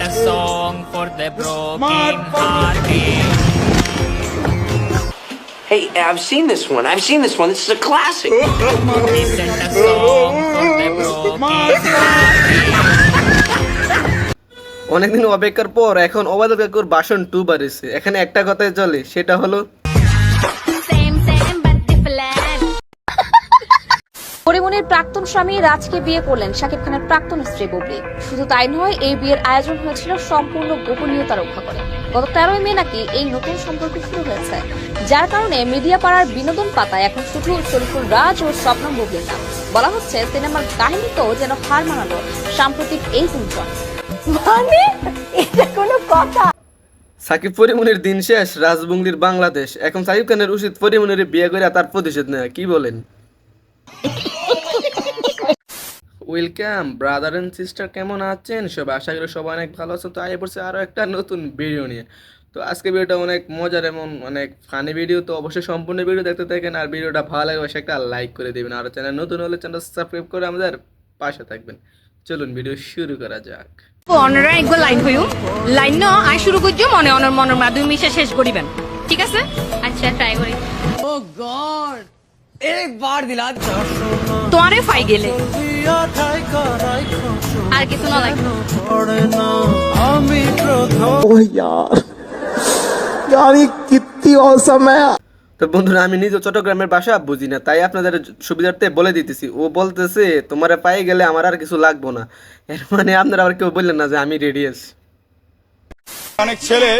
a song for the broken hearted. Hey, I've seen this one. I've seen this one. This is a classic. He a song for the broken অনেকদিন অপেক্ষার পর এখন অবাধ কাকুর বাসন two বাড়িছে এখানে একটা কথাই চলে সেটা হলো পরিমণির প্রাক্তন স্বামী রাজকে বিয়ে করলেন শাকিব খানের প্রাক্তন স্ত্রী বুবলি। শুধু তাই নয় এই বিয়ের আয়োজন হয়েছিল সম্পূর্ণ গোপনীয়তা রক্ষা করে গত তেরোই মে নাকি এই নতুন সম্পর্ক শুরু হয়েছে যার কারণে মিডিয়া পাড়ার বিনোদন পাতায় এখন শুধু শরীফুল রাজ ও স্বপ্নম বুবলির নাম। বলা হচ্ছে সিনেমার কাহিনীতেও যেন হার মানালো সাম্প্রতিক এই গুঞ্জন মানে? এটা কোনো কথা? সাকিব পরিমনির দিন শেষ রাজবুংলির বাংলাদেশ। এখন সাকিব খানের উচিত পরিমনির বিয়ে করে তার প্রতিশোধ নেয় কি বলেন? ওয়েলকাম ব্রাদার অ্যান্ড সিস্টার কেমন আছেন? সব আশা করি সবাই অনেক ভালো আছেন তো আগে পড়ছে আরও একটা নতুন ভিডিও নিয়ে। তো আজকে ভিডিওটা অনেক মজার এমন অনেক ফানি ভিডিও তো অবশ্যই সম্পূর্ণ ভিডিও দেখতে থাকেন আর ভিডিওটা ভালো লাগে অবশ্যই একটা লাইক করে দেবেন। আর চ্যানেল নতুন হলে চ্যানেল সাবস্ক্রাইব করে আমাদের পাশে থাকবেন। চলুন ভিডিও শুরু করা যাক। অনারা একবার লাইন হইও। লাইন ন আই শুরু করছ মনে অনর মনের মাধ্যমে মিশে শেষ করিবেন। ঠিক আছে? আচ্ছা ট্রাই করি। ও গড একবার দিলা তোমারে ফাই গেলে। তো বন্ধুরা আমি নিজে চট্টগ্রামের বাসা বুঝি না তাই আপনাদের সুবিধার্থে বলে দিতেছি। ও বলতেছে তোমার পায়ে গেলে আমার আর কিছু লাগবো না। এর মানে আপনারা আবার কেউ বললেন না যে আমি রেডি আছি। অনেক ছেলে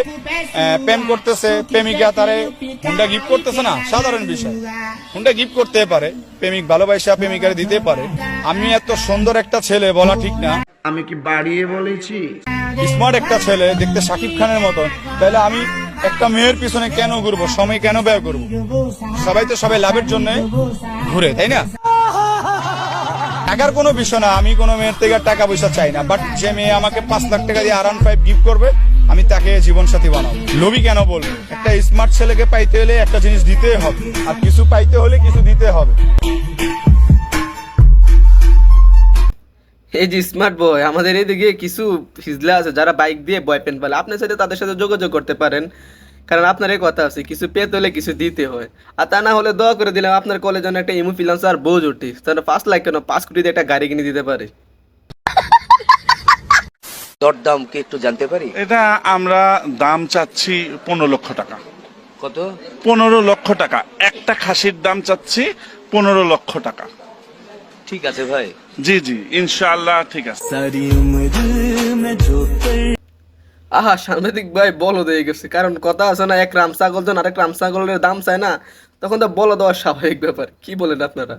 প্রেম করতেছে প্রেমিকা তারে হুন্ডা গিফট করতেছে না? সাধারণ বিষয়। হুন্ডা গিফট করতে পারে প্রেমিক ভালোবাসা প্রেমিকারে দিতে পারে। আমি এত সুন্দর একটা ছেলে বলা ঠিক না। আমি কি বাড়িয়ে বলেছি? স্মার্ট একটা ছেলে দেখতে সাকিব খানের মতন। তাহলে আমি একটা মেয়ের পিছনে কেন ঘুরবো? সময় কেন ব্যয় করব? সবাই তো সবাই লাভের জন্য ঘুরে তাই না? টাকার কোনো বিষয় না। আমি কোনো মেয়ের থেকে টাকা পয়সা চাই না। বাট যে মেয়ে আমাকে পাঁচ লাখ টাকা দিয়ে আরান ফাইভ গিফট করবে আমি তাকে জীবন সাথী বানাবো। লোভি কেন বলব? একটা স্মার্ট ছেলেকে পাইতে হলে একটা জিনিস দিতে হবে। আর কিছু পাইতে হলে কিছু দিতে হবে। এই যে স্মার্ট বয় আমাদের এইদিকে কিছু হিজলা আছে যারা বাইক দিয়ে বয়ফ্রেন্ড পালে। আপনার সাথে তাদের সাথে যোগাযোগ করতে পারেন। কারণ আপনার এই কথা আছে, কিছু পেতে হলে কিছু দিতে হয়। আর তা না হলে দোয়া করে দিলাম, আপনার কলেজে একটা ইমো ফিলান্স আর বোঝ উঠি। তাহলে পাঁচ লাখ কেন পাঁচ কোটি দিয়ে একটা গাড়ি কিনে দিতে পারে? দরদাম কি একটু জানতে পারি? এটা আমরা দাম চাচ্ছি পনেরো লক্ষ টাকা। কত? পনেরো লক্ষ টাকা। একটা খাসির দাম চাচ্ছি পনেরো লক্ষ টাকা। ঠিক আছে ভাই। জি জি ইনশাআল্লাহ ঠিক আছে। আহা সাংবাদিক ভাই বলো দিয়ে গেছে। কারণ কথা আছে না এক রাম ছাগল যখন আরেক রাম ছাগলের দাম চায় না তখন তো বলো দেওয়া স্বাভাবিক ব্যাপার। কি বলেন আপনারা?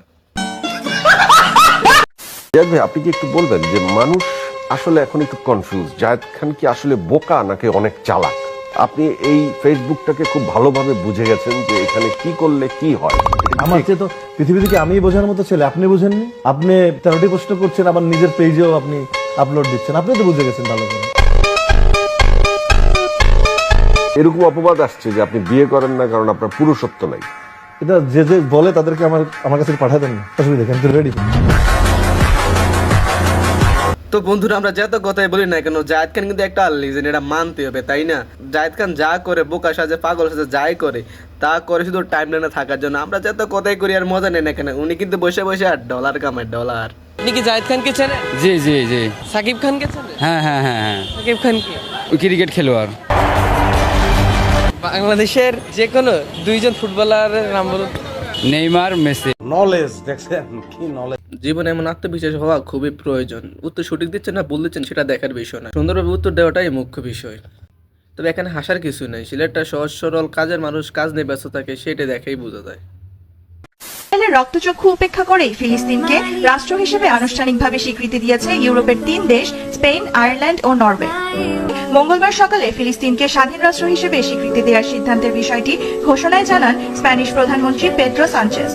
আপনি কি একটু বলবেন যে মানুষ আসলে এখন একটু কনফিউজ জায়েদ খান কি আসলে বোকা নাকি অনেক চালাক? আপনি এই ফেসবুকটাকে খুব ভালোভাবে বুঝে গেছেন যে এখানে কি করলে কি হয়। আমার চেয়ে তো পৃথিবী থেকে আমি বোঝার মতো ছেলে? আপনি বুঝেননি? আপনি তেরোটি প্রশ্ন করছেন আবার নিজের পেজেও আপনি আপলোড দিচ্ছেন। আপনি তো বুঝে গেছেন ভালো করে। এরকম অপবাদ আসছে যে আপনি বিয়ে করেন না কারণ আপনার পুরুষত্ব নাই। এটা যে যে বলে তাদেরকে আমার আমার কাছে পাঠায় দেন না। অসুবিধা আমি তো রেডি তো বন্ধুরা আমরা যত কথাই বলি না কেন জায়েদ খান কিন্তু একটা লিজেন্ড এটা মানতে হবে তাই না? জায়েদ খান যা করে বোকা সাজে পাগল সাজে যাই করে তা করে শুধু টাইম লাইনে থাকার জন্য। আমরা যত কথাই করি আর মজা নেই না কেন উনি কিন্তু বসে বসে আর ডলার কামায় ডলার আপনি কি জাহিদ খানকে চেনেন জি জি জি। সাকিব খানকে চেনেন হ্যাঁ হ্যাঁ হ্যাঁ হ্যাঁ। সাকিব খান কি? ক্রিকেট খেলোয়াড়। বাংলাদেশের যে কোনো দুইজন ফুটবলারের নাম বলুন। Neymar Messi. নলেজ দেখছেন? কি নলেজ জীবনে এমন আত্মবিশ্বাস হওয়া খুবই প্রয়োজন। উত্তর সঠিক দিচ্ছেন না, ভুল দিচ্ছেন সেটা দেখার বিষয় না। সুন্দরভাবে উত্তর দেওয়াটাই মুখ্য বিষয়। তবে এখানে হাসার কিছু নেই। সিলেটটা সহজ, সরল, কাজের মানুষ, কাজ নিয়ে ব্যস্ত থাকে সেটা দেখেই বোঝা যায়। রক্তচক্ষু উপেক্ষা করে ফিলিস্তিনকে রাষ্ট্র হিসেবে আনুষ্ঠানিকভাবে স্বীকৃতি দিয়েছে ইউরোপের তিন দেশ, স্পেন, আয়ারল্যান্ড ও নরওয়ে। মঙ্গলবার সকালে ফিলিস্তিনকে স্বাধীন রাষ্ট্র হিসেবে স্বীকৃতি দেওয়ার সিদ্ধান্তের বিষয়টি ঘোষণায় জানান স্প্যানিশ প্রধানমন্ত্রী পেড্রো সানচেজ।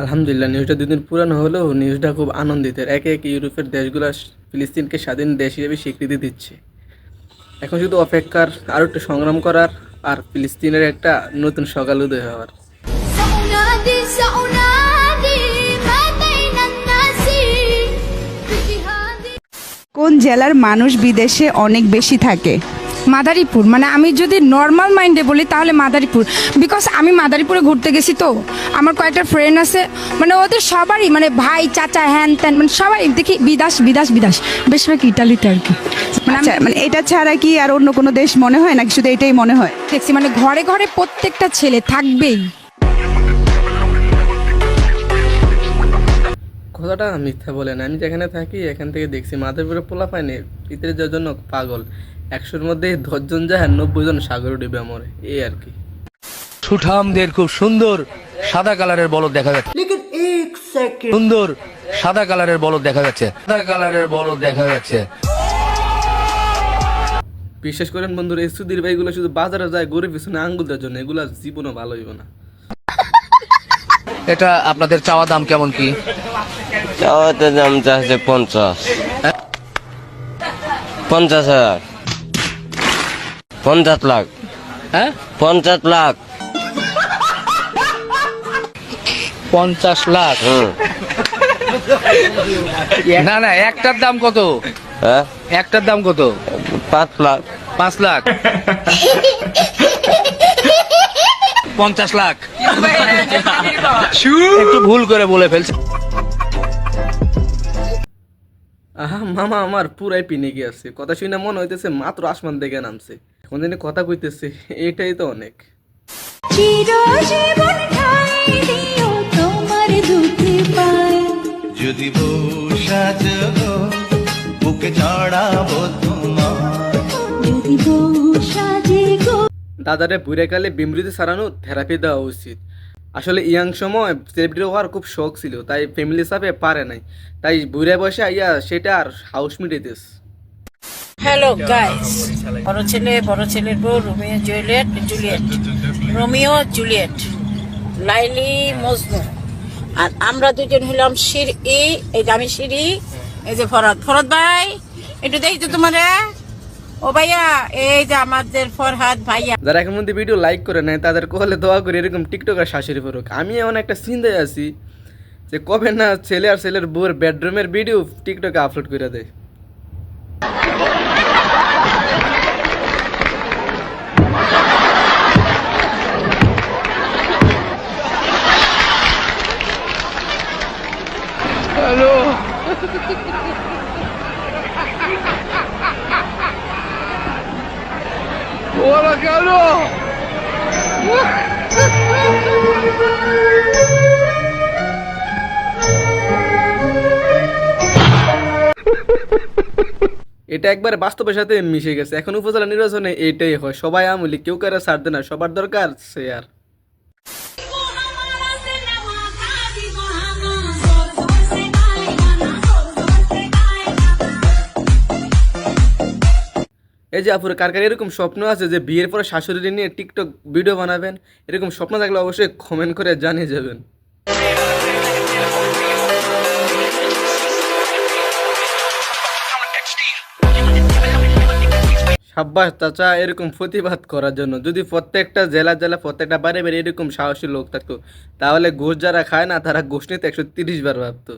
আলহামদুলিল্লাহ নিউজটা দুদিন পুরানো হলেও নিউজটা খুব আনন্দিতের। একে একে ইউরোপের দেশগুলো ফিলিস্তিনকে স্বাধীন দেশ হিসেবে স্বীকৃতি দিচ্ছে। এখন শুধু অপেক্ষার আরও একটু সংগ্রাম করার আর ফিলিস্তিনের একটা নতুন সকাল উদয় হওয়ার। কোন জেলার মানুষ বিদেশে অনেক বেশি থাকে? মাদারীপুর মানে আমি যদি নর্মাল মাইন্ডে বলি তাহলে মাদারীপুর। বিকজ আমি মাদারীপুরে ঘুরতে গেছি তো আমার কয়েকটা ফ্রেন্ড আছে মানে ওদের সবারই মানে ভাই চাচা হ্যান ত্যান মানে সবাই দেখি বিদাস বিদাস বিদাস। বেশিরভাগ ইটালিতে আর কি। মানে আচ্ছা মানে এটা ছাড়া কি আর অন্য কোনো দেশ মনে হয় নাকি শুধু এটাই মনে হয়? দেখছি মানে ঘরে ঘরে প্রত্যেকটা ছেলে থাকবেই। কথাটা মিথ্যা বলে না আমি যেখানে থাকি এখান থেকে দেখছি মাধবপুরে পোলা পায়নি পিতরে যাওয়ার জন্য পাগল। একশোর মধ্যে দশজন যায় আর নব্বই জন সাগরে ডুবে মরে। এই আর কি। সুঠামদের খুব সুন্দর সাদা কালারের বলদ দেখা যাচ্ছে। সুন্দর সাদা কালারের বলদ দেখা যাচ্ছে। সাদা কালারের বলদ দেখা যাচ্ছে। বিশেষ করেন বন্ধুরা এই সুধীর ভাইগুলো শুধু বাজারে যায় গরিব পিছনে আঙ্গুল দেওয়ার জন্য এগুলা জীবনও ভালো হইব না। এটা আপনাদের চাওয়া দাম কেমন কি? চাওয়াতে দাম চাচ্ছে পঞ্চাশ। পঞ্চাশ হাজার। পঞ্চাশ লাখ। হ্যাঁ? পঞ্চাশ লাখ। পঞ্চাশ লাখ। না না একটার দাম কত? হ্যাঁ? একটার দাম কত? পাঁচ লাখ। পাঁচ লাখ। পঞ্চাশ লাখ। একটু ভুল করে বলে ফেলছে। আহা মামা আমার পুরাই পিনে গিয়েছে কথা শুনে মনে হইতেছে মাত্র আসমান দেখে নামছে। এখন যিনি কথা কইতেছে এটাই তো অনেক। যদি বুকে চড়াবো তোমার দাদারে বুড়ে কালে বিমৃতি সারানো থেরাপি দেওয়া উচিত। আসলে ইয়াং সময় সেলিব্রিটি হওয়ার খুব শখ ছিল তাই ফ্যামিলি হিসাবে পারে নাই। তাই বুড়ে বসে আইয়া সেটা আর হাউস মিটিতেস হ্যালো গাইস বড় ছেলে, বড় ছেলের বউ, Romeo, Juliet Juliet. Romeo, Juliet. Laili, Majnu. আর আমরা দুজন হইলাম শির ই এই যে আমি সিঁড়ি এই যে ফরদ। ফরদ ভাই, একটু দেখি তো তোমার। ও ভাইয়া, এই যে আমাদের ফরহাদ ভাইয়া। যারা এখন মধ্যে ভিডিও লাইক করে নেয় তাদের কলে দোয়া করে, এরকম টিকটকার শাশুড়ি ফুরুক আমি এমন একটা চিন্তায় আছি যে কবে না ছেলে আর ছেলের বউর বেডরুমের ভিডিও টিকটকে আপলোড করে দেয়। এটা একবার বাস্তবের সাথে মিশে গেছে। এখন উপজেলা নির্বাচনে এটাই হয়। সবাই আমলি, কেউ কারও ছাড় দেয় না, সবার দরকার শেয়ার। এই যে আপুর, কার কার এরকম স্বপ্ন আছে যে বিয়ের পরে শাশুড়ি নিয়ে টিকটক ভিডিও বানাবেন, এরকম স্বপ্ন থাকলে অবশ্যই কমেন্ট করে জানিয়ে যাবেন। সাব্বাস, চাচা, এরকম প্রতিবাদ করার জন্য। যদি প্রত্যেকটা জেলা জেলা, প্রত্যেকটা বারে বারে এরকম সাহসী লোক থাকতো, তাহলে ঘোষ যারা খায় না, তারা ঘোষ নিতে একশো তিরিশ বার ভাবতো।